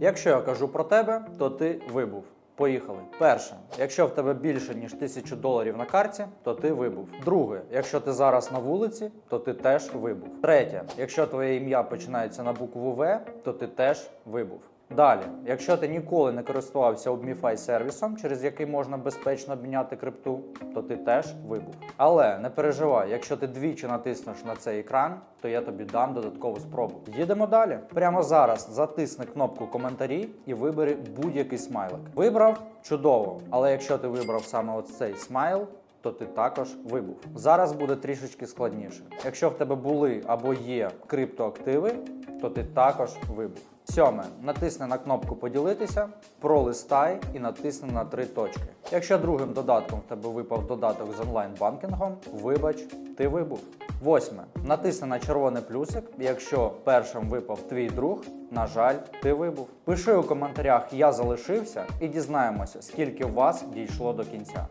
Якщо я кажу про тебе, то ти вибув. Поїхали. Перше, якщо в тебе більше ніж тисячу доларів на карті, то ти вибув. Друге, якщо ти зараз на вулиці, то ти теж вибув. Третє, якщо твоє ім'я починається на букву В, то ти теж вибув. Далі, якщо ти ніколи не користувався ObMify сервісом, через який можна безпечно обміняти крипту, то ти теж вибув. Але не переживай, якщо ти двічі натиснеш на цей екран, то я тобі дам додаткову спробу. Їдемо далі. Прямо зараз затисни кнопку коментарі і вибери будь-який смайлик. Вибрав чудово, але якщо ти вибрав саме ось цей смайл. То ти також вибув. Зараз буде трішечки складніше. Якщо в тебе були або є криптоактиви, то ти також вибув. Сьоме, натисни на кнопку поділитися, пролистай і натисни на три точки. Якщо другим додатком в тебе випав додаток з онлайн-банкінгом, вибач, ти вибув. Восьме, натисни на червоний плюсик. Якщо першим випав твій друг, на жаль, ти вибув. Пиши у коментарях Я залишився і дізнаємося, скільки вас дійшло до кінця.